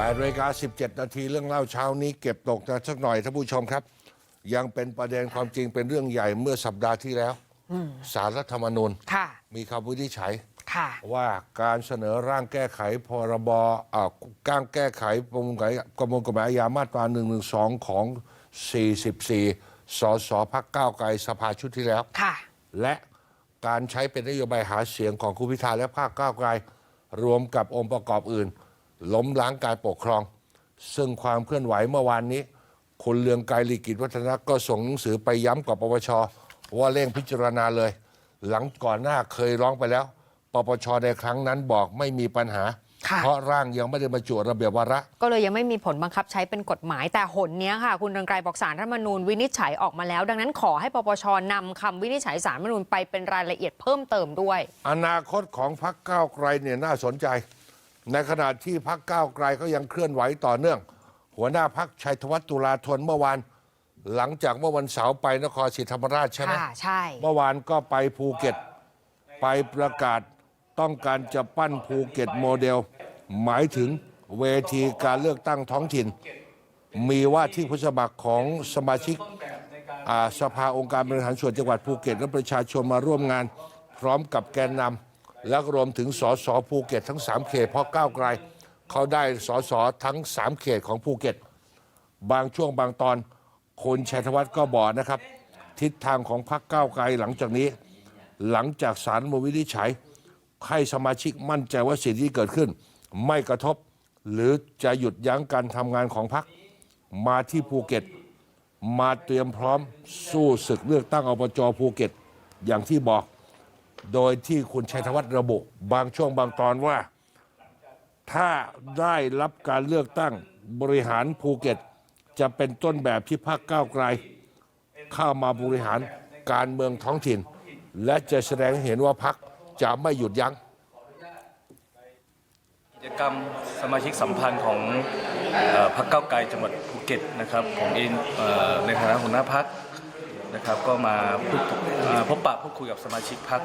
8นาฬิกา17 นาทีเรื่องเล่าเช้านี้เก็บตกนะสักหน่อยท่านผู้ชมครับ ยังเป็นประเด็นความจริงเป็นเรื่องใหญ่เมื่อสัปดาห์ที่แล้วสารรัฐธรรมนูญค่ะ มีคำวินิจฉัยค่ะว่าว่าการเสนอร่างแก้ไขพรบอ่าการแก้ไขประมวลกฎหมายประมวลกฎหมายอาญามาตรา1นึของ 44 สสพักก้าวไกลสภาชุดที่แล้ว ค่ะ และการใช้เป็นนโยบายหาเสียงของคุณพิธาและภาคก้าวไกล รวมกับองค์ประกอบอื่น ล้มล้างการปกครอง ซึ่งความเคลื่อนไหวเมื่อวานนี้ คุณเลืองไกรลีกิจวัฒนะก็ส่งหนังสือไปย้ำกับปปชว่าเร่งพิจารณาเลย หลังก่อนหน้าเคยร้องไปแล้ว ปปชในครั้งนั้นบอกไม่มีปัญหา ค่ะ เพราะร่างยังไม่ได้บรรจุระเบียบวาระ ก็เลยยังไม่มีผลบังคับใช้เป็นกฎหมายแต่หนเนี้ยค่ะ คุณเรืองไกรบอกสารรัฐธรรมนูญวินิจฉัยออกมาแล้ว ดังนั้นขอให้ปปชนำคำวินิจฉัยสารรัฐธรรมนูญไปเป็นรายละเอียดเพิ่มเติมด้วย อนาคตของพรรคก้าวไกลเนี่ยน่าสนใจ ในขณะที่พรรคก้าวไกลก็ยังเคลื่อนไหวต่อเนื่อง หัวหน้าพรรคชัยธวัฒน์ตุลาธนเมื่อวาน หลังจากเมื่อวันเสาร์ไปนครศรีธรรมราชใช่ไหมค่ะใช่ เมื่อวานก็ไปภูเก็ต ไปประกาศต้องการจะปั้นภูเก็ตโมเดล หมายถึงเวทีการเลือกตั้งท้องถิ่น มีว่าที่ผู้สมัครของสมาชิกอ่าสภาองค์การบริหารส่วนจังหวัดภูเก็ตและประชาชนมาร่วมงาน พร้อมกับแกนนำ และรวมถึงสสภูเก็ตทั้ง 3 เขตเพราะก้าวไกล เขาได้สสทั้ง 3 เขตของภูเก็ต บางช่วงบางตอนคุณชัยธวัฒน์ก็บอกนะครับ ทิศทางของพรรคก้าวไกลหลังจากนี้ หลังจากสารมวินิจฉัยให้สมาชิกมั่นใจว่าสิ่งที่เกิดขึ้น ไม่กระทบ หรือจะหยุดยั้งการทำงานของพรรคมาที่ภูเก็ต มาเตรียมพร้อมสู้ศึกเลือกตั้งอบจภูเก็ต อย่างที่บอก โดยที่คุณชัยธวัฒน์ระบุ บางช่วงบางตอนว่า ถ้าได้รับการเลือกตั้งบริหารภูเก็ต จะเป็นต้นแบบที่พรรคก้าวไกล เข้ามาบริหารการเมืองท้องถิ่น และจะแสดงเห็นว่าพรรคจะไม่หยุดยัง้งกิจกรรมสมาชิกสัมพันธ์ของอพรรคเก้าวไกลจังหวัดภูเก็ตนะครับผมเองอ่อในฐานะหัวหน้าพัก นะครับก็มาพูดเอ่อพบปะพูดคุยกับสมาชิกพัก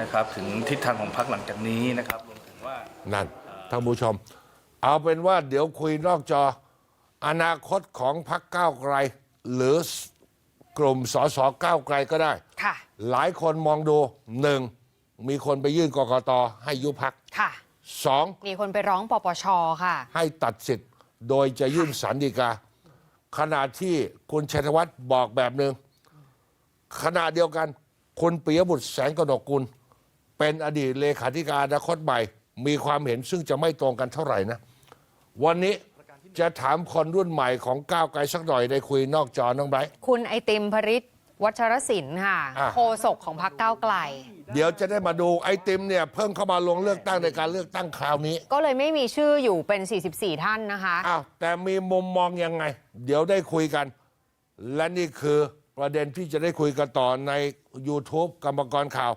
นะครับ ถึงทิศทางของพักหลังจากนี้นะครับรวมถึงว่านั่นท่านผู้ชม เอาเป็นว่าเดี๋ยวคุยนอกจอ อนาคตของพรรคก้าวไกล หรือกลุ่มสสก้าวไกลก็ได้ค่ะหลายคนมองดูหนึ่งมีคนไปยื่นกกตให้ยุบพักค่ะสองมีคนไปร้องปปชค่ะ ให้ตัดสิทธิ์โดยจะยื่นสันติกาขณะที่คุณชัยธวัฒน์บอกแบบหนึ่ง ขณะเดียวกัน คุณปิยบุตรแสงกนกกุล เป็นอดีตเลขาธิการอนาคตใหม่ มีความเห็นซึ่งจะไม่ตรงกันเท่าไหร่นะ วันนี้จะถามคนรุ่นใหม่ของก้าวไกลสักหน่อยได้คุยนอกจอน้องไบร์ทคุณไอติมพริตวัชรศิลป์ค่ะ อะ โฆษกของพรรคก้าวไกล เดี๋ยวจะได้มาดูไอติมเนี่ยเพิ่งเข้ามาลงเลือกตั้งในการเลือกตั้งคราวนี้ก็เลยไม่มีชื่ออยู่เป็น 44 ท่านนะคะ อ้าวแต่มีมุมมองยังไง เดี๋ยวได้คุยกัน และนี่คือ ประเด็นที่จะได้คุยกันต่อใน YouTube กรรมกรข่าว